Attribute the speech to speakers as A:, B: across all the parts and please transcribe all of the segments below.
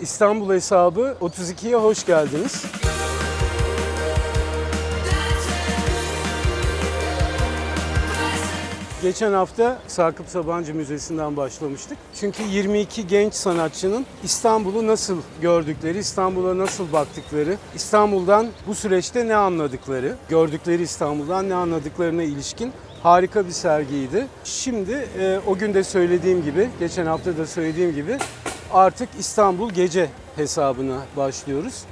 A: İstanbul hesabı 32'ye hoş geldiniz. Geçen hafta Sakıp Sabancı Müzesi'nden başlamıştık. Çünkü 22 genç sanatçının İstanbul'u nasıl gördükleri, İstanbul'a nasıl baktıkları, İstanbul'dan bu süreçte ne anladıkları, gördükleri İstanbul'dan ne anladıklarına ilişkin harika bir sergiydi. Şimdi e, o gün de söylediğim gibi, geçen hafta da söylediğim gibi artık İstanbul Gece hesabına başlıyoruz.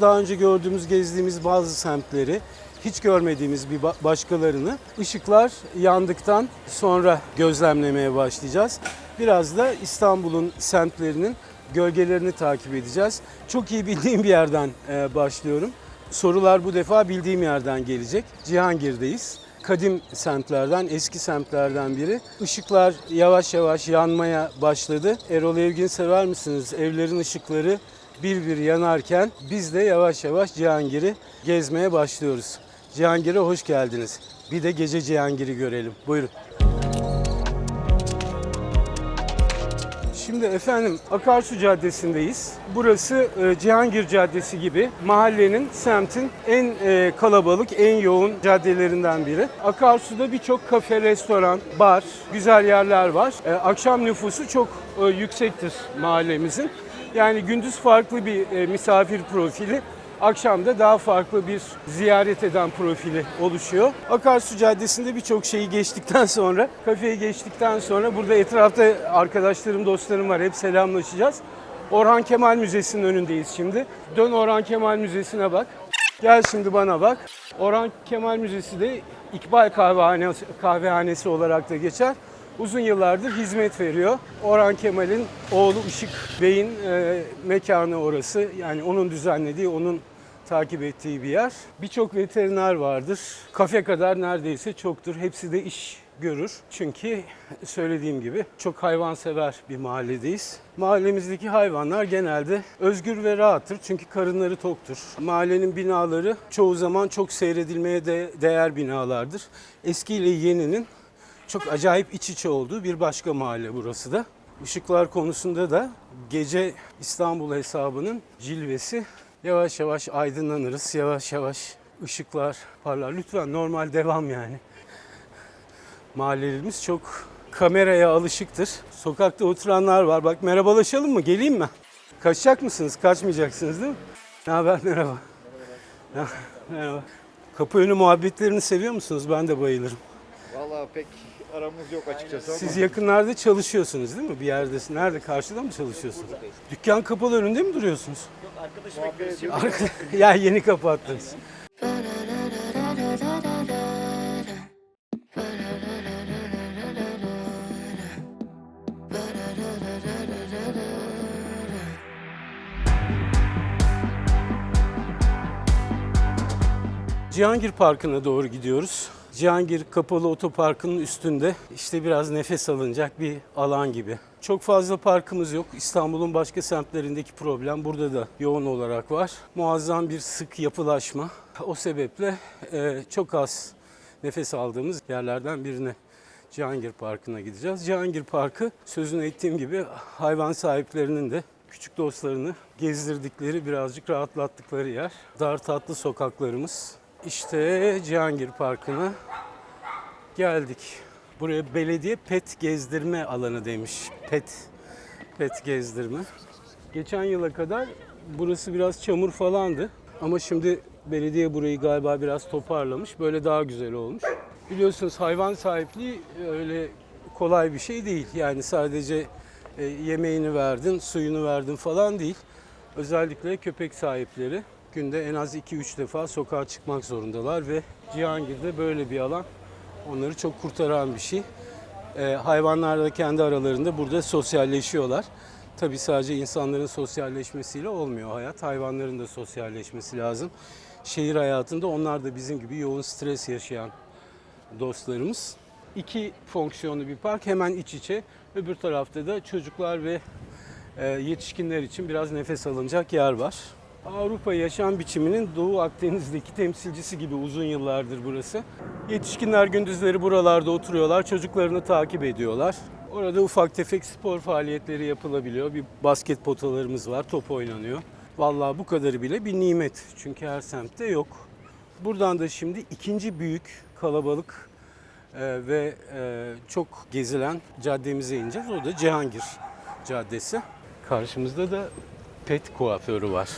A: Daha önce gördüğümüz, gezdiğimiz bazı semtleri, hiç görmediğimiz bir ba- başkalarını ışıklar yandıktan sonra gözlemlemeye başlayacağız. Biraz da İstanbul'un semtlerinin gölgelerini takip edeceğiz. Çok iyi bildiğim bir yerden e, başlıyorum. Sorular bu defa bildiğim yerden gelecek. Cihangir'deyiz. Kadim semtlerden, eski semtlerden biri. Işıklar yavaş yavaş yanmaya başladı. Erol Evgin sever misiniz? Evlerin ışıkları bir bir yanarken biz de yavaş yavaş Cihangir'i gezmeye başlıyoruz. Cihangir'e hoş geldiniz. Bir de gece Cihangir'i görelim. Buyurun. Şimdi efendim Akarsu Caddesi'ndeyiz. Burası e, Cihangir Caddesi gibi mahallenin, semtin en e, kalabalık, en yoğun caddelerinden biri. Akarsu'da birçok kafe, restoran, bar, güzel yerler var. E, akşam nüfusu çok e, yüksektir mahallemizin. Yani gündüz farklı bir e, misafir profili, akşam da daha farklı bir ziyaret eden profili oluşuyor. Akarsu Caddesi'nde birçok şeyi geçtikten sonra, kafeyi geçtikten sonra burada etrafta arkadaşlarım, dostlarım var. Hep selamlaşacağız. Orhan Kemal Müzesi'nin önündeyiz şimdi. Dön Orhan Kemal Müzesi'ne bak. Gel şimdi bana bak. Orhan Kemal Müzesi de İkbal Kahvehanesi, kahvehanesi olarak da geçer. Uzun yıllardır hizmet veriyor. Orhan Kemal'in oğlu Işık Bey'in e, mekanı orası. Yani onun düzenlediği, onun takip ettiği bir yer. Birçok veteriner vardır. Kafe kadar neredeyse çoktur. Hepsi de iş görür. Çünkü söylediğim gibi çok hayvansever bir mahalledeyiz. Mahallemizdeki hayvanlar genelde özgür ve rahattır çünkü karınları toktur. Mahallenin binaları çoğu zaman çok seyredilmeye de değer binalardır. Eski ile yeninin çok acayip iç içe olduğu bir başka mahalle burası da. Işıklar konusunda da gece İstanbul hesabının cilvesi yavaş yavaş aydınlanırız. Yavaş yavaş ışıklar parlar. Lütfen normal devam yani. Mahallelerimiz çok kameraya alışıktır. Sokakta oturanlar var. Bak merhabalaşalım mı? Geleyim mi? Kaçacak mısınız? Kaçmayacaksınız değil mi? Ne haber? Merhaba. Ya, Merhaba. Kapı önü muhabbetlerini seviyor musunuz? Ben de bayılırım.
B: Vallahi pek aramız yok açıkçası ama
A: Siz yakınlarda çalışıyorsunuz değil mi? Bir yerdesin. Nerede? Karşıda mı çalışıyorsunuz? Dükkan kapalı önünde mi duruyorsunuz?
B: muhabbet ediyoruz.
A: Arka- ya yeni kapattınız. Cihangir Parkı'na doğru gidiyoruz. Cihangir Kapalı Otoparkı'nın üstünde işte biraz nefes alınacak bir alan gibi. Çok fazla parkımız yok. İstanbul'un başka semtlerindeki problem burada da yoğun olarak var. Muazzam bir sık yapılaşma. O sebeple e, çok az nefes aldığımız yerlerden birine Cihangir Parkı'na gideceğiz. Cihangir Parkı sözünü ettiğim gibi hayvan sahiplerinin de küçük dostlarını gezdirdikleri, birazcık rahatlattıkları yer. Dar tatlı sokaklarımız. İşte Cihangir Parkı'na geldik. Buraya belediye pet gezdirme alanı demiş. Pet, pet gezdirme. Geçen yıla kadar burası biraz çamur falandı. Ama şimdi belediye burayı galiba biraz toparlamış. Böyle daha güzel olmuş. Biliyorsunuz hayvan sahipliği öyle kolay bir şey değil. Yani sadece e, yemeğini verdin, suyunu verdin falan değil. Özellikle köpek sahipleri günde en az 2-3 defa sokağa çıkmak zorundalar ve Cihangir'de böyle bir alan onları çok kurtaran bir şey. Ee, hayvanlar da kendi aralarında burada sosyalleşiyorlar. Tabii sadece insanların sosyalleşmesiyle olmuyor hayat. Hayvanların da sosyalleşmesi lazım. Şehir hayatında onlar da bizim gibi yoğun stres yaşayan dostlarımız. İki fonksiyonlu bir park hemen iç içe. Öbür tarafta da çocuklar ve e, yetişkinler için biraz nefes alınacak yer var. Avrupa yaşam biçiminin Doğu Akdeniz'deki temsilcisi gibi uzun yıllardır burası. Yetişkinler gündüzleri buralarda oturuyorlar, çocuklarını takip ediyorlar. Orada ufak tefek spor faaliyetleri yapılabiliyor. Bir basket potalarımız var, top oynanıyor. Vallahi bu kadarı bile bir nimet. Çünkü her semtte yok. Buradan da şimdi ikinci büyük kalabalık e, ve e, çok gezilen caddemize ineceğiz. O da Cihangir Caddesi. Karşımızda da pet kuaförü var.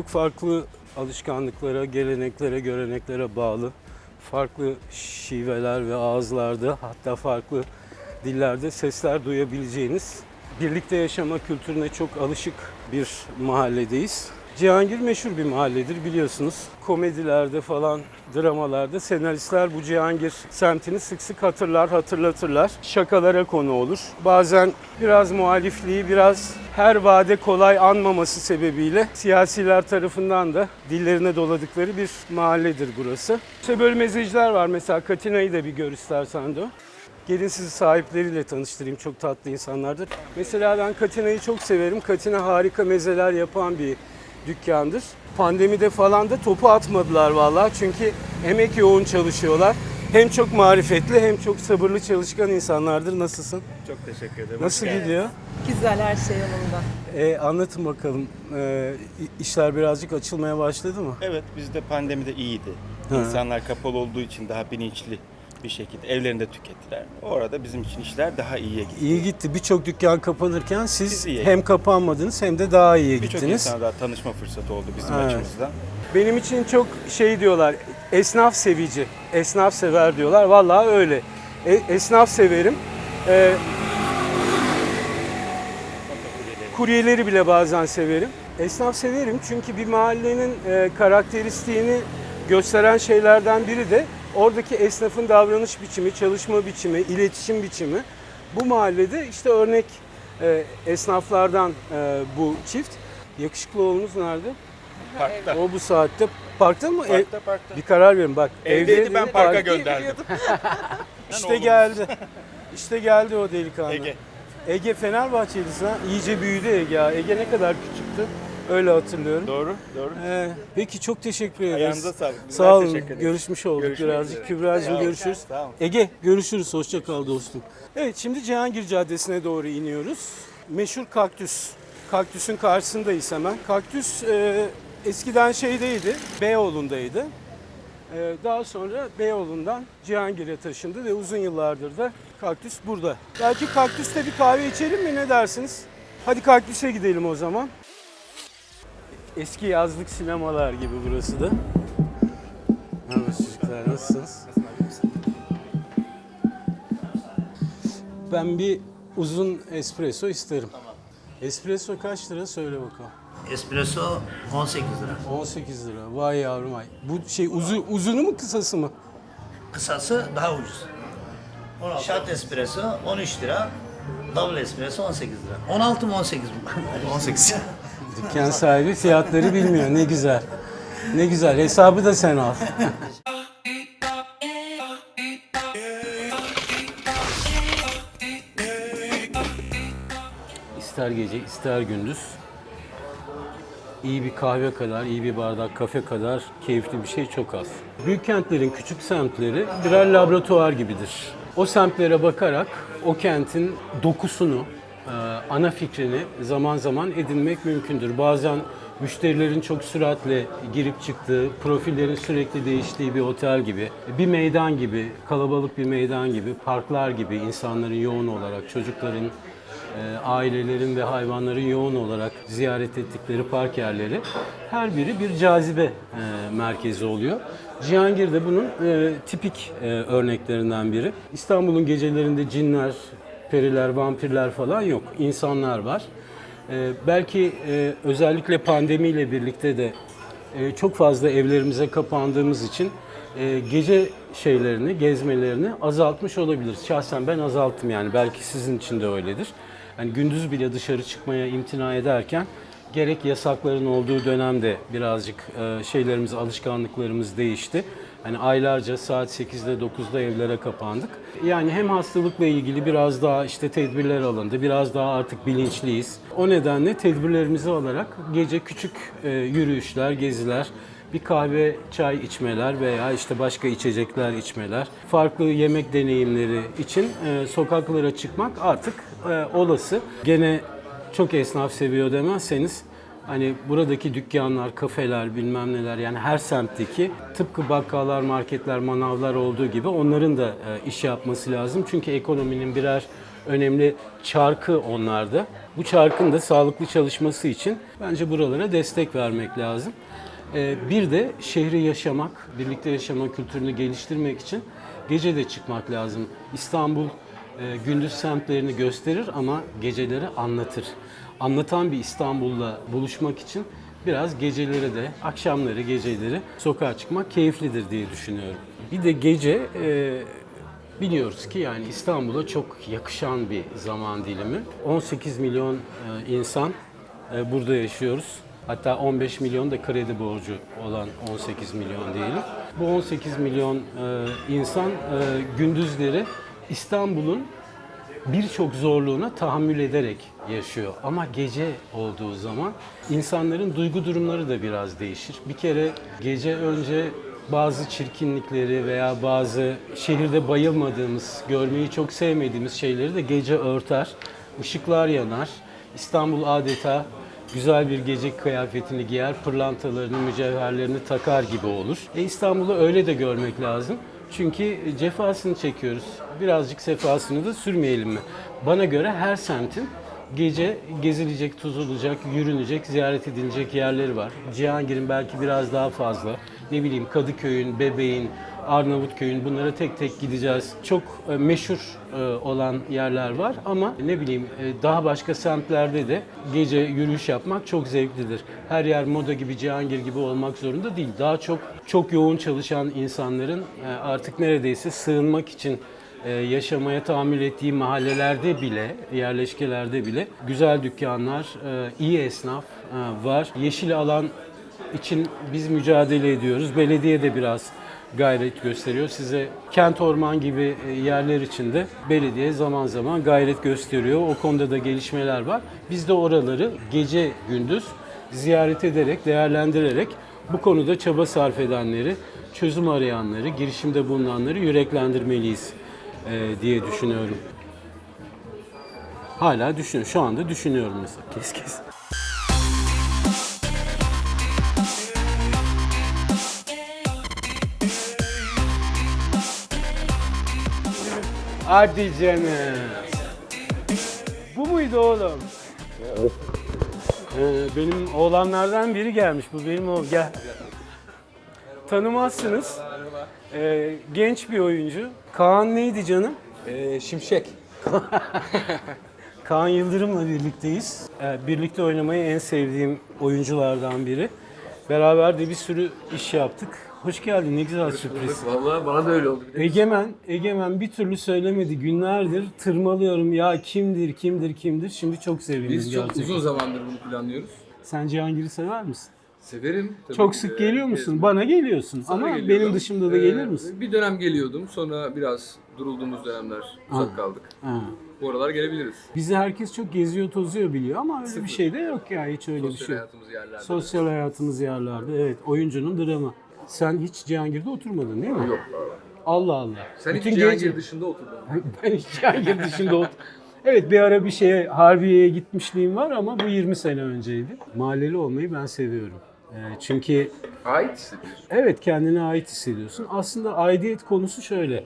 A: Çok farklı alışkanlıklara, geleneklere, göreneklere bağlı farklı şiveler ve ağızlarda hatta farklı dillerde sesler duyabileceğiniz birlikte yaşama kültürüne çok alışık bir mahalledeyiz. Cihangir meşhur bir mahalledir biliyorsunuz. Komedilerde falan, dramalarda senaristler bu Cihangir semtini sık sık hatırlar, hatırlatırlar. Şakalara konu olur. Bazen biraz muhalifliği, biraz her vade kolay anmaması sebebiyle siyasiler tarafından da dillerine doladıkları bir mahalledir burası. İşte böyle mezeciler var. Mesela Katina'yı da bir gör istersen de. Gelin sizi sahipleriyle tanıştırayım. Çok tatlı insanlardır. Mesela ben Katina'yı çok severim. Katina harika mezeler yapan bir dükkandır. Pandemide falan da topu atmadılar vallahi. Çünkü emek yoğun çalışıyorlar. Hem çok marifetli hem çok sabırlı çalışkan insanlardır. Nasılsın?
B: Çok teşekkür ederim.
A: Nasıl gidiyor?
C: Güzel her şey yolunda.
A: E, anlatın bakalım. E, işler birazcık açılmaya başladı mı?
D: Evet bizde pandemide iyiydi.
A: Ha.
D: İnsanlar kapalı olduğu için daha bilinçli bir şekilde evlerinde tükettiler. Orada bizim için işler daha iyiye gitti.
A: İyi gitti. Birçok dükkan kapanırken siz
D: iyi.
A: hem kapanmadınız hem de daha iyi
D: Birçok
A: gittiniz.
D: insana daha tanışma fırsatı oldu bizim
A: Evet.
D: açımızdan.
A: Benim için çok şey diyorlar, esnaf sevici, esnaf sever diyorlar. Vallahi öyle. E, esnaf severim. E, kuryeleri bile bazen severim. Esnaf severim çünkü bir mahallenin e, karakteristiğini gösteren şeylerden biri de oradaki esnafın davranış biçimi, çalışma biçimi, iletişim biçimi. Bu mahallede işte örnek e, esnaflardan e, bu çift. Yakışıklı oğlunuz nerede?
D: Parkta.
A: O bu saatte parkta mı? Ev-
D: Parkta parkta.
A: bir karar verin bak.
D: Evdeydi
A: evde
D: ben
A: değil,
D: parka
A: park-
D: gönderdim.
A: İşte
D: oğlumuz.
A: geldi. İşte geldi o delikanlı.
D: Ege.
A: Ege Fenerbahçelisin ha. İyice büyüdü Ege ya. Ege ne kadar küçüktü. Öyle hatırlıyorum.
D: Doğru, doğru.
A: Ee, peki çok teşekkür ederiz.
D: Ayağınıza sağlık.
A: Sağ olun. Görüşmüş olduk
D: Görüşmek
A: birazcık. Kübra'cığım görüşürüz.
D: Sağ olun.
A: Ege görüşürüz. Hoşça kal dostum. Evet şimdi Cihangir Caddesi'ne doğru iniyoruz. Meşhur kaktüs. Kaktüsün karşısındayız hemen. Kaktüs e, eskiden şeydeydi, Beyoğlu'ndaydı. E, daha sonra Beyoğlu'ndan Cihangir'e taşındı ve uzun yıllardır da kaktüs burada. Belki kaktüste bir kahve içelim mi ne dersiniz? Hadi kaktüse gidelim o zaman. Eski yazlık sinemalar gibi burası da. Merhaba çocuklar nasılsınız? Ben bir uzun espresso isterim. Espresso kaç lira söyle bakalım.
E: Espresso 18 lira.
A: 18 lira. Vay yavrum ay. Bu şey uzu, uzunu mu kısası mı?
E: Kısası daha ucuz. Shot espresso 13 lira. Double espresso 18 lira. 16 mı 18 mi? 18.
A: Dükkan sahibi fiyatları bilmiyor. Ne güzel. Ne güzel. Hesabı da sen al. ister gece, ister gündüz iyi bir kahve kadar, iyi bir bardak kafe kadar keyifli bir şey çok az. Büyük kentlerin küçük semtleri birer laboratuvar gibidir. O semtlere bakarak o kentin dokusunu, ana fikrini zaman zaman edinmek mümkündür. Bazen müşterilerin çok süratle girip çıktığı, profillerin sürekli değiştiği bir otel gibi, bir meydan gibi, kalabalık bir meydan gibi, parklar gibi insanların yoğun olarak, çocukların e, ailelerin ve hayvanların yoğun olarak ziyaret ettikleri park yerleri her biri bir cazibe e, merkezi oluyor. Cihangir de bunun e, tipik e, örneklerinden biri. İstanbul'un gecelerinde cinler, periler, vampirler falan yok. İnsanlar var. E, belki e, özellikle pandemiyle birlikte de e, çok fazla evlerimize kapandığımız için e, gece şeylerini, gezmelerini azaltmış olabiliriz. Şahsen ben azalttım yani. Belki sizin için de öyledir. Yani gündüz bile dışarı çıkmaya imtina ederken gerek yasakların olduğu dönemde birazcık e, şeylerimiz, alışkanlıklarımız değişti. Hani aylarca saat 8'de 9'da evlere kapandık. Yani hem hastalıkla ilgili biraz daha işte tedbirler alındı. Biraz daha artık bilinçliyiz. O nedenle tedbirlerimizi alarak gece küçük e, yürüyüşler, geziler, bir kahve, çay içmeler veya işte başka içecekler içmeler, farklı yemek deneyimleri için e, sokaklara çıkmak artık e, olası. Gene çok esnaf seviyor demezseniz hani buradaki dükkanlar, kafeler, bilmem neler yani her semtteki tıpkı bakkallar, marketler, manavlar olduğu gibi onların da e, iş yapması lazım. Çünkü ekonominin birer önemli çarkı onlarda. Bu çarkın da sağlıklı çalışması için bence buralara destek vermek lazım. Ee, Bir de şehri yaşamak, birlikte yaşama kültürünü geliştirmek için gece de çıkmak lazım. İstanbul e, gündüz semtlerini gösterir ama geceleri anlatır. Anlatan bir İstanbul'la buluşmak için biraz geceleri de, akşamları, geceleri sokağa çıkmak keyiflidir diye düşünüyorum. Bir de gece e, Biliyoruz ki yani İstanbul'a çok yakışan bir zaman dilimi. 18 milyon e, insan e, burada yaşıyoruz. Hatta 15 milyon da kredi borcu olan 18 milyon diyelim. Bu 18 milyon e, insan e, gündüzleri İstanbul'un birçok zorluğuna tahammül ederek yaşıyor. Ama gece olduğu zaman insanların duygu durumları da biraz değişir. Bir kere gece önce bazı çirkinlikleri veya bazı şehirde bayılmadığımız, görmeyi çok sevmediğimiz şeyleri de gece örter. Işıklar yanar. İstanbul adeta güzel bir gece kıyafetini giyer, pırlantalarını, mücevherlerini takar gibi olur. E İstanbul'u öyle de görmek lazım. Çünkü cefasını çekiyoruz. Birazcık sefasını da sürmeyelim mi? Bana göre her semtin gece gezilecek, tuzulacak, yürünecek, ziyaret edilecek yerleri var. Cihangir'in belki biraz daha fazla. Ne bileyim Kadıköy'ün, Bebeğin, Arnavutköy'ün bunlara tek tek gideceğiz. Çok e, meşhur e, olan yerler var ama ne bileyim e, daha başka semtlerde de gece yürüyüş yapmak çok zevklidir. Her yer moda gibi, Cihangir gibi olmak zorunda değil. Daha çok çok yoğun çalışan insanların artık neredeyse sığınmak için e, yaşamaya tahammül ettiği mahallelerde bile, yerleşkelerde bile güzel dükkanlar, e, iyi esnaf e, var. Yeşil alan için biz mücadele ediyoruz. Belediye de biraz gayret gösteriyor. Size kent orman gibi yerler için de belediye zaman zaman gayret gösteriyor. O konuda da gelişmeler var. Biz de oraları gece gündüz ziyaret ederek, değerlendirerek bu konuda çaba sarf edenleri, çözüm arayanları, girişimde bulunanları yüreklendirmeliyiz e, diye düşünüyorum. Hala düşünüyorum. Şu anda düşünüyorum mesela. Kes kes. Hadi canım. Bu muydu oğlum? Ee, benim oğlanlardan biri gelmiş. Bu benim oğlum. Gel. Tanımazsınız. Ee, genç bir oyuncu. Kaan neydi canım?
F: Ee, Şimşek.
A: Kaan Yıldırım'la birlikteyiz. Ee, birlikte oynamayı en sevdiğim oyunculardan biri. Beraber de bir sürü iş yaptık. Hoş geldin. Ne güzel sürpriz.
F: Vallahi bana da öyle oldu.
A: Egemen, Egemen bir türlü söylemedi. Günlerdir tırmalıyorum. Ya kimdir, kimdir, kimdir. Şimdi çok sevindim
F: Biz çok
A: gerçekten.
F: uzun zamandır bunu planlıyoruz.
A: Sen Cihangir'i sever misin?
F: Severim. Tabii
A: Çok
F: ki
A: sık
F: de
A: geliyor musun?
F: gezmeyi.
A: Bana geliyorsun.
F: Sana
A: Ama
F: geliyorum.
A: benim dışımda da
F: Ee,
A: gelir misin?
F: Bir dönem geliyordum. Sonra biraz durulduğumuz dönemler uzak kaldık.
A: Ha.
F: Bu aralar gelebiliriz.
A: Bizi herkes çok geziyor, tozuyor biliyor ama öyle bir
F: Sıfır.
A: şey de yok ya. Hiç öyle bir
F: Sosyal
A: şey
F: hayatımız yerlerde.
A: Sosyal hayatımız yerlerde. Evet, oyuncunun dramı. Sen hiç Cihangir'de oturmadın değil mi?
F: Yok.
A: Allah Allah.
F: Sen hiç Cihangir
A: gece-
F: dışında oturdun.
A: ben hiç Cihangir dışında ot. Evet bir ara bir şeye Harbiye'ye gitmişliğim var ama bu 20 sene önceydi. Mahalleli olmayı ben seviyorum. Ee, çünkü
F: Ait hissediyorsun.
A: evet kendine ait hissediyorsun. Aslında aidiyet konusu şöyle.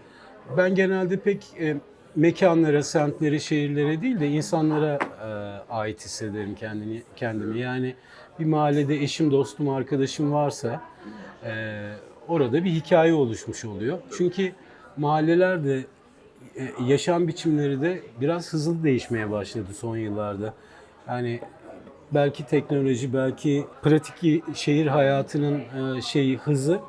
A: Ben genelde pek e, mekanlara, semtlere, şehirlere değil de insanlara e, ait hissederim kendini kendimi. Yani bir mahallede eşim, dostum, arkadaşım varsa e, orada bir hikaye oluşmuş oluyor. Çünkü mahalleler de e, yaşam biçimleri de biraz hızlı değişmeye başladı son yıllarda. Yani belki teknoloji, belki pratik şehir hayatının e, şeyi hızı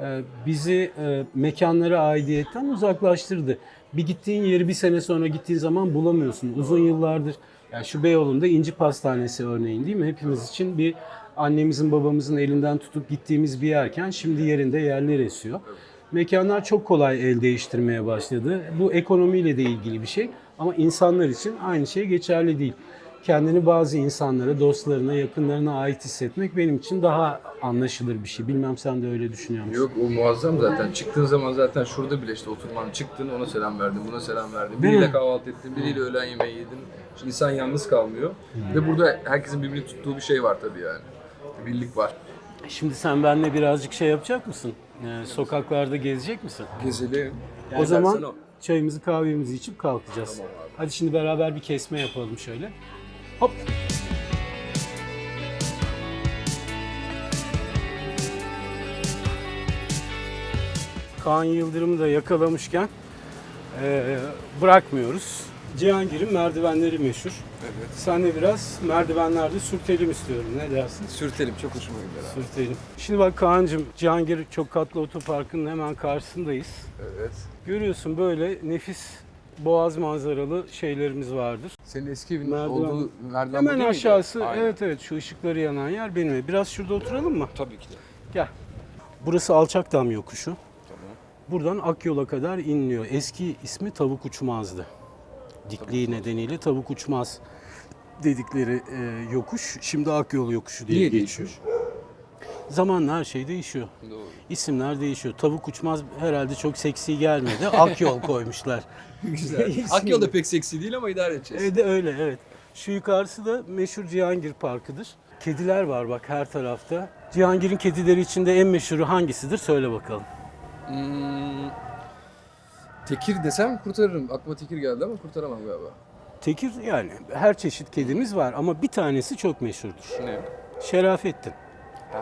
A: e, bizi e, mekanlara aidiyetten uzaklaştırdı. Bir gittiğin yeri bir sene sonra gittiğin zaman bulamıyorsun. Uzun yıllardır Yani şu Beyoğlu'nda İnci Pastanesi örneğin değil mi? Hepimiz için bir annemizin babamızın elinden tutup gittiğimiz bir yerken şimdi yerinde yerler esiyor. Mekanlar çok kolay el değiştirmeye başladı. Bu ekonomiyle de ilgili bir şey ama insanlar için aynı şey geçerli değil. Kendini bazı insanlara, dostlarına, yakınlarına ait hissetmek benim için daha anlaşılır bir şey. Bilmem sen de öyle düşünüyor musun?
F: Yok o muazzam zaten. Çıktığın zaman zaten şurada bile işte oturman. Çıktın ona selam verdin, buna selam verdin. Biriyle kahvaltı ettin, biriyle öğlen yemeği yedin. Şimdi insan yalnız kalmıyor. Ve burada herkesin birbirini tuttuğu bir şey var tabii yani. Birlik var.
A: Şimdi sen benimle birazcık şey yapacak mısın? Ee, sokaklarda gezecek misin?
F: Gezelim.
A: o zaman
F: o.
A: çayımızı kahvemizi içip kalkacağız.
F: Tamam.
A: Hadi şimdi beraber bir kesme yapalım şöyle. Hop. Kaan Yıldırım'ı da yakalamışken eee, bırakmıyoruz. Cihangir'in merdivenleri meşhur.
F: Evet.
A: Sen de biraz merdivenlerde sürtelim istiyorum. Ne dersin?
F: Sürtelim çok hoşuma gider abi.
A: Sürtelim. Şimdi bak Kaan'cığım Cihangir çok katlı otoparkının hemen karşısındayız.
F: Evet.
A: Görüyorsun böyle nefis boğaz manzaralı şeylerimiz vardır.
F: Senin eski evinin
A: Merdiven.
F: olduğu merdiven bu
A: Hemen
F: değil miydi?
A: aşağısı
F: Aynen.
A: evet evet şu ışıkları yanan yer benim ev. Biraz şurada oturalım mı?
F: Tabii ki de.
A: Gel. Burası Alçakdam yokuşu. Buradan Akyol'a kadar iniliyor. Eski ismi Tavuk Uçmaz'dı. Dikliği nedeniyle Tavuk Uçmaz dedikleri e, yokuş. Şimdi Akyol yokuşu diye
F: Niye
A: geçiyor. Zamanla her şey değişiyor.
F: Doğru.
A: İsimler değişiyor. Tavuk Uçmaz herhalde çok seksi gelmedi. Akyol koymuşlar.
F: Güzel. Akyol da pek seksi değil ama idare edeceğiz.
A: Evet öyle evet. Şu yukarısı da meşhur Cihangir Parkı'dır. Kediler var bak her tarafta. Cihangir'in kedileri içinde en meşhuru hangisidir? Söyle bakalım.
F: Hmm, tekir desem kurtarırım. Aklıma tekir geldi ama kurtaramam galiba.
A: Tekir yani her çeşit kedimiz var ama bir tanesi çok meşhurdur.
F: Ne?
A: Şerafettin.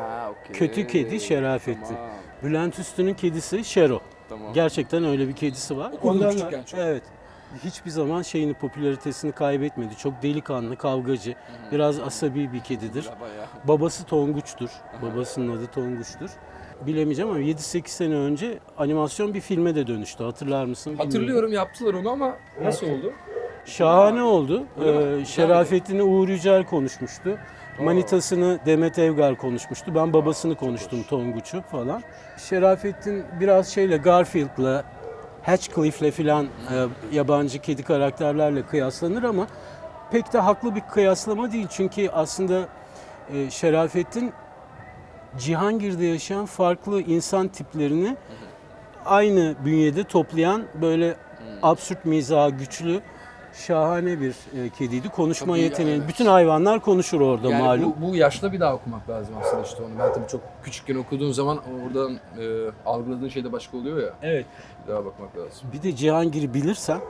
F: Ha okey.
A: Kötü kedi Şerafettin.
F: Tamam.
A: Bülent Üstü'nün kedisi Şero.
F: Tamam.
A: Gerçekten öyle bir kedisi var.
F: Okudum
A: Ondan-
F: küçükken çok.
A: Evet. Hiçbir zaman şeyini popülaritesini kaybetmedi. Çok delikanlı, kavgacı, biraz asabi bir kedidir.
F: Bayağı.
A: Babası Tonguç'tur. Babasının adı Tonguç'tur. Bilemeyeceğim ama 7-8 sene önce animasyon bir filme de dönüştü. Hatırlar mısın? bilmiyorum.
F: Hatırlıyorum yaptılar onu ama nasıl oldu?
A: Şahane oldu.
F: Öyle?
A: Ee, Şerafettin'i Uğur Yücel konuşmuştu. Manitasını Demet Evgar konuşmuştu. Ben babasını konuştum Tonguç'u falan. Şerafettin biraz şeyle Garfield'la Hatchcliffe'le filan e, yabancı kedi karakterlerle kıyaslanır ama pek de haklı bir kıyaslama değil. Çünkü aslında e, Şerafettin Cihangir'de yaşayan farklı insan tiplerini aynı bünyede toplayan böyle absürt mizahı güçlü şahane bir e, kediydi. Konuşma
F: Tabii,
A: yeteneği.
F: evet.
A: Bütün hayvanlar konuşur orada
F: Yani
A: malum.
F: bu, bu yaşta bir daha okumak lazım aslında işte onu. Ben tabii çok küçükken okuduğun zaman oradan e, algıladığın şey de başka oluyor ya.
A: Evet.
F: Bir daha bakmak lazım.
A: Bir de Cihangir'i bilirsen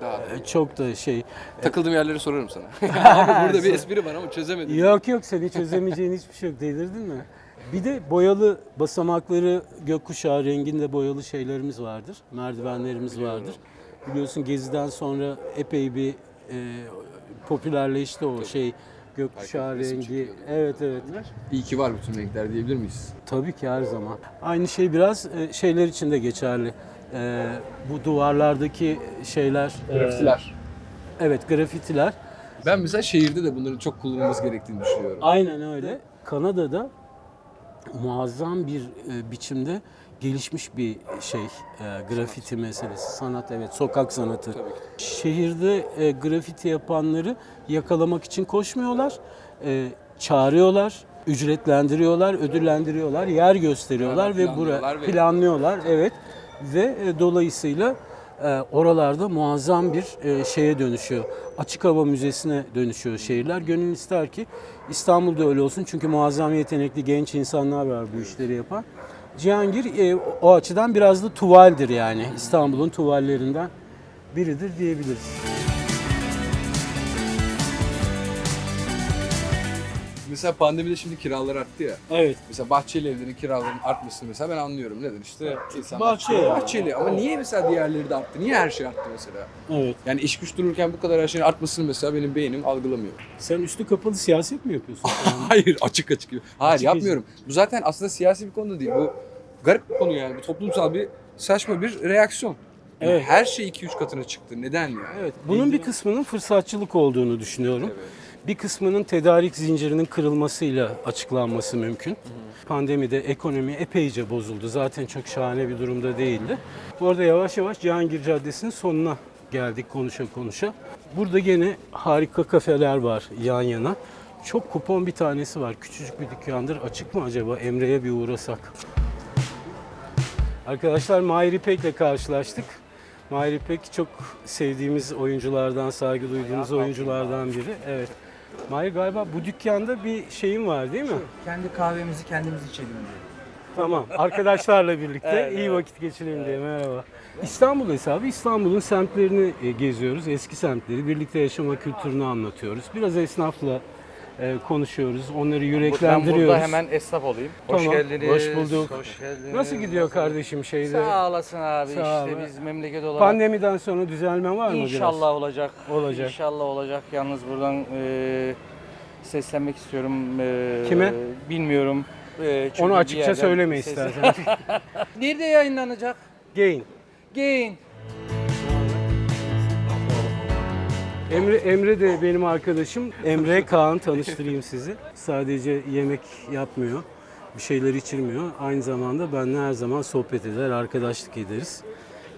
F: Daha
A: e, çok da şey.
F: Takıldığım yerleri sorarım sana. Abi burada bir espri var ama çözemedim.
A: Yok yok seni çözemeyeceğin hiçbir şey yok. Delirdin mi? Bir de boyalı basamakları gökkuşağı renginde boyalı şeylerimiz vardır. Merdivenlerimiz vardır. Biliyorsun Gezi'den sonra epey bir e, popülerleşti o şey gökkuşağı
F: Herkes resim
A: rengi.
F: çekiyordu.
A: Evet evet.
F: İyi ki var bütün renkler diyebilir miyiz?
A: Tabii ki her zaman. Aynı şey biraz e, şeyler için de geçerli. E, bu duvarlardaki şeyler. e,
F: Grafitiler.
A: evet grafitiler.
F: Ben mesela şehirde de bunların çok kullanılması gerektiğini düşünüyorum.
A: Aynen öyle. Kanada'da muazzam bir e, biçimde gelişmiş bir şey e, grafiti meselesi. Sanat evet sokak sanatı.
F: Tabii ki.
A: Şehirde e, grafiti yapanları yakalamak için koşmuyorlar. E, çağırıyorlar, ücretlendiriyorlar, ödüllendiriyorlar, yer gösteriyorlar ve buraya
F: ve-
A: planlıyorlar. Evet. Ve e, dolayısıyla e, oralarda muazzam bir e, şeye dönüşüyor. Açık hava müzesine dönüşüyor şehirler. Gönül ister ki İstanbul'da öyle olsun. Çünkü muazzam yetenekli genç insanlar var bu işleri yapan. Cihangir e, o açıdan biraz da tuvaldir yani. İstanbul'un tuvallerinden biridir diyebiliriz.
F: Mesela pandemide şimdi kiralar arttı ya.
A: Evet.
F: Mesela bahçeli evlerin kiralarının artmasını mesela ben anlıyorum. Neden işte insanlar
A: Bahçe yani.
F: bahçeli ama niye mesela diğerleri de arttı? Niye her şey arttı mesela?
A: Evet.
F: Yani iş güç dururken bu kadar her şeyin artmasını mesela benim beynim algılamıyor.
A: Sen üstü kapalı siyaset mi yapıyorsun?
F: Hayır açık açık. Hayır
A: Açık
F: yapmıyorum. Bu zaten aslında siyasi bir konu da değil. Bu garip bir konu yani. Bu toplumsal bir saçma bir reaksiyon.
A: Evet.
F: Her şey 2-3 katına çıktı. Neden yani?
A: Evet, bunun bir kısmının fırsatçılık olduğunu düşünüyorum. Bir kısmının tedarik zincirinin kırılmasıyla açıklanması mümkün. Pandemide ekonomi epeyce bozuldu. Zaten çok şahane bir durumda değildi. Bu arada yavaş yavaş Cihangir Caddesi'nin sonuna geldik konuşa konuşa. Burada gene harika kafeler var yan yana. Çok kupon bir tanesi var. Küçücük bir dükkandır. Açık mı acaba? Emre'ye bir uğrasak. Arkadaşlar Mahir İpek'le karşılaştık. Mahir İpek çok sevdiğimiz oyunculardan, saygı duyduğumuz oyunculardan biri. Evet. Mahir galiba bu dükkanda bir şeyin var değil mi?
G: Kendi kahvemizi kendimiz içelim diye.
A: Tamam. Arkadaşlarla birlikte iyi vakit geçirelim diye. Merhaba. İstanbul hesabı İstanbul'un semtlerini e, geziyoruz. Eski semtleri, birlikte yaşama kültürünü anlatıyoruz. Biraz esnafla e, konuşuyoruz. Onları
H: Ben
A: yüreklendiriyoruz.
H: burada hemen esnaf olayım. Hoş
A: Tamam,
H: geldiniz.
A: hoş bulduk.
H: Hoş geldiniz.
A: Nasıl gidiyor kardeşim şeyde?
H: Sağ olasın abi.
A: Sağ
H: işte
A: ol.
H: biz memleket olarak
A: Pandemiden sonra düzelme var mı biraz?
H: İnşallah olacak.
A: Olacak.
H: İnşallah olacak. Yalnız buradan e, seslenmek istiyorum. E,
A: Kime?
H: Bilmiyorum. E, çünkü
A: Onu
H: bir
A: açıkça
H: yerden
A: söyleme
H: ses-
A: istersen.
H: Nerede yayınlanacak?
A: Gain.
H: Gain.
A: Emre, Emre de benim arkadaşım. Emre Kaan tanıştırayım sizi. Sadece yemek yapmıyor, bir şeyler içirmiyor. Aynı zamanda benimle her zaman sohbet eder, arkadaşlık ederiz.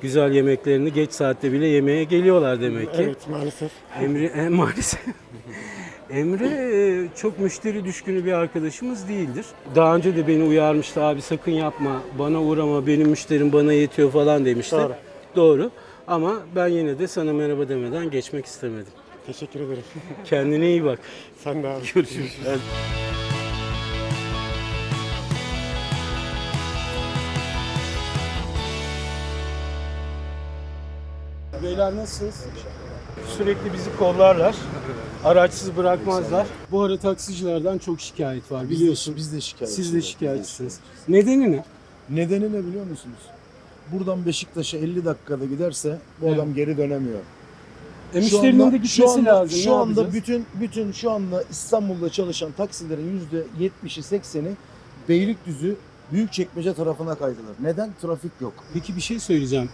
A: Güzel yemeklerini geç saatte bile yemeye geliyorlar demek ki.
I: Evet maalesef.
A: Emre e, maalesef. Emre e, çok müşteri düşkünü bir arkadaşımız değildir. Daha önce de beni uyarmıştı abi sakın yapma, bana uğrama, benim müşterim bana yetiyor falan demişti.
I: Doğru.
A: Doğru. Ama ben yine de sana merhaba demeden geçmek istemedim.
I: Teşekkür ederim.
A: Kendine iyi bak.
I: Sen de abi.
A: Görüşürüz. Beyler nasılsınız? Sürekli bizi kollarlar. Araçsız bırakmazlar. Bu ara taksicilerden çok şikayet var biliyorsun.
J: Biz de şikayet.
A: Siz de şikayetçisiniz. Nedeni ne?
J: Nedeni ne biliyor musunuz? Buradan Beşiktaş'a 50 dakikada giderse bu adam geri dönemiyor.
A: E, müşterinin de gitmesi
J: şu anda,
A: lazım.
J: Şu anda
A: yapacağız?
J: bütün bütün şu anda İstanbul'da çalışan taksilerin yüzde 70'i 80'i Beylikdüzü Büyükçekmece tarafına kaydılar. Neden? Trafik yok.
A: Peki bir şey söyleyeceğim.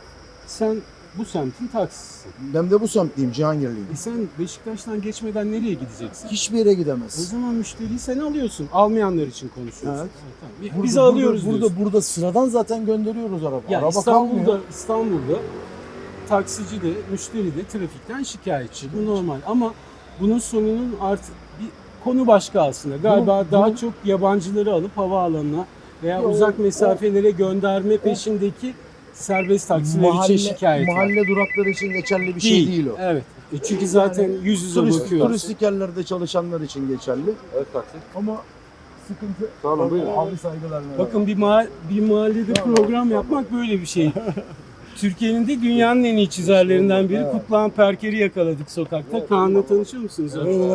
A: Sen bu semtin taksisisin.
J: Ben de bu semtliyim, Cihangirliyim.
A: E sen Beşiktaş'tan geçmeden nereye gideceksin?
J: Hiçbir yere
A: O
J: gidemez.
A: zaman müşteriyi sen alıyorsun. Almayanlar için konuşuyorsun.
J: Evet.
A: tamam. Biz
J: Burada-
A: Biz alıyoruz
J: burada,
A: diyorsun.
J: burada, sıradan zaten gönderiyoruz araba.
A: Ya
J: araba
A: İstanbul'da,
J: kalmıyor.
A: İstanbul'da taksici de, müşteri de trafikten şikayetçi. Bu normal ama bunun sonunun artık bir konu başka aslında. Galiba
J: Bunu-
A: daha
J: bunu-
A: çok yabancıları alıp havaalanına veya
J: Yo,
A: uzak
J: o-
A: mesafelere gönderme peşindeki serbest taksiler için şikayet var.
J: mahalle durakları için geçerli bir şey değil o.
A: Evet. E çünkü zaten
J: Yani
A: yüz yüze
J: Turist,
A: bakıyor.
J: turistik yerlerde çalışanlar için geçerli. Evet taksi. Ama sıkıntı. Sağ olun buyurun. Abi saygılar.
A: Bakın bir, ma- bir mahallede program yapmak böyle bir şey. Türkiye'nin de dünyanın en iyi çizerlerinden biri Kutluhan Perker'i yakaladık sokakta. Kaan'la tanışıyor musunuz?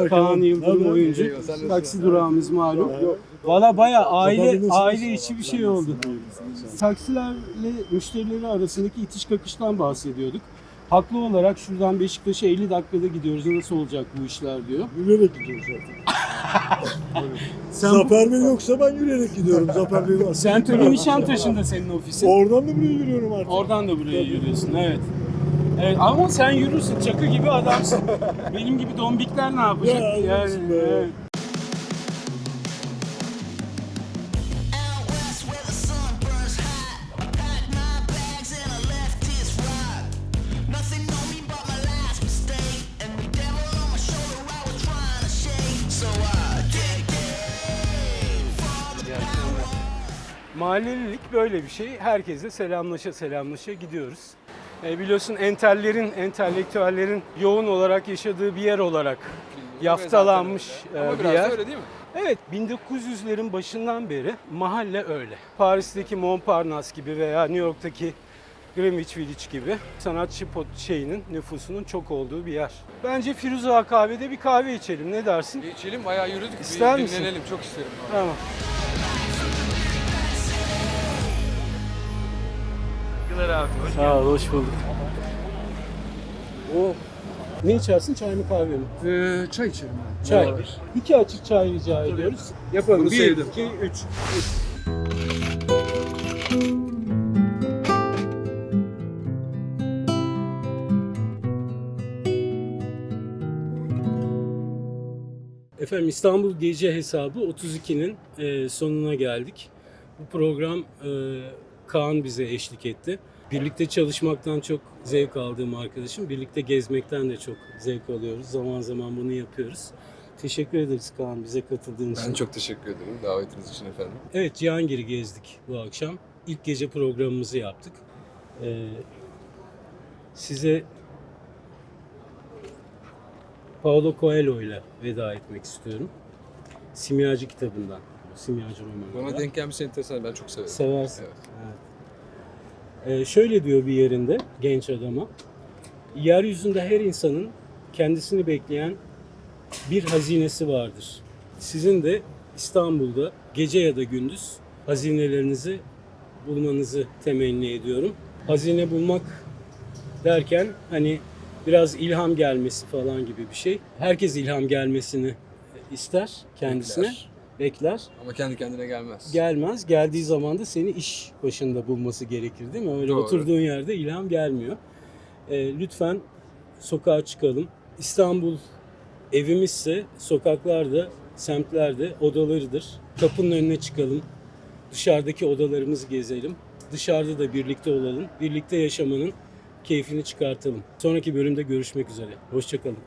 A: Kaan Yıldırım oyuncu. Taksi durağımız malum. Valla baya aile aile içi bir şey oldu. Taksilerle müşterileri arasındaki itiş kakıştan bahsediyorduk. Haklı olarak şuradan Beşiktaş'a 50 dakikada gidiyoruz. Nasıl olacak bu işler diyor.
I: Yürüyerek gidiyoruz zaten. Zafer Bey yoksa ben yürüyerek gidiyorum. Zafer Bey varsa.
A: Sen tabii Nişantaşı'nda senin ofisin.
I: Oradan da buraya yürüyorum artık.
A: Oradan da buraya yürüyorsun evet. Evet ama sen yürürsün çakı gibi adamsın. Benim gibi dombikler ne yapacak?
I: Ya,
A: yani, evet. Mahallelilik böyle bir şey. Herkesle selamlaşa selamlaşa gidiyoruz. E, biliyorsun entellerin, entelektüellerin yoğun olarak yaşadığı bir yer olarak yaftalanmış e,
F: Ama
A: bir
F: biraz
A: yer.
F: da öyle değil mi?
A: Evet 1900'lerin başından beri mahalle öyle. Paris'teki Montparnasse gibi veya New York'taki Greenwich Village gibi sanatçı pot şeyinin nüfusunun çok olduğu bir yer. Bence Firuze Ağa kahvede bir kahve içelim ne dersin?
F: Bir içelim bayağı yürüdük.
A: İster
F: bir
A: misin?
F: dinlenelim çok isterim.
A: Tamam. Saygılar abi. Hoş Sağ ol, hoş bulduk. Oh. Ne içersin? Çay mı kahve mi?
F: Ee, çay içerim ben.
A: Çay. Olabilir. İki açık çay rica Tabii. ediyoruz. Yapalım.
F: Bunu
A: Bir,
F: sevdim.
A: iki, üç. üç. Efendim İstanbul Gece Hesabı 32'nin e, sonuna geldik. Bu program e, Kaan bize eşlik etti. Birlikte çalışmaktan çok zevk aldığım arkadaşım. Birlikte gezmekten de çok zevk alıyoruz. Zaman zaman bunu yapıyoruz. Teşekkür ederiz Kaan bize katıldığın için.
F: Ben çok teşekkür ederim davetiniz için efendim.
A: Evet Cihangir'i gezdik bu akşam. İlk gece programımızı yaptık. Ee, size Paulo Coelho ile veda etmek istiyorum. Simyacı kitabından. Simyacı romanından.
F: Bana denk gelmesi enteresan. Ben çok severim.
A: Seversin.
F: Evet.
A: Evet. Ee, şöyle diyor bir yerinde genç adama. Yeryüzünde her insanın kendisini bekleyen bir hazinesi vardır. Sizin de İstanbul'da gece ya da gündüz hazinelerinizi bulmanızı temenni ediyorum. Hazine bulmak derken hani biraz ilham gelmesi falan gibi bir şey. Herkes ilham gelmesini ister kendisine.
F: Bekler.
A: Bekler.
F: Ama kendi kendine gelmez.
A: Gelmez. Geldiği zaman da seni iş başında bulması gerekir değil mi? Öyle
F: Doğru.
A: oturduğun yerde ilham gelmiyor. Ee, lütfen sokağa çıkalım. İstanbul evimizse sokaklar da semtler de odalarıdır. Kapının önüne çıkalım. Dışarıdaki odalarımızı gezelim. Dışarıda da birlikte olalım. Birlikte yaşamanın keyfini çıkartalım. Sonraki bölümde görüşmek üzere. Hoşçakalın.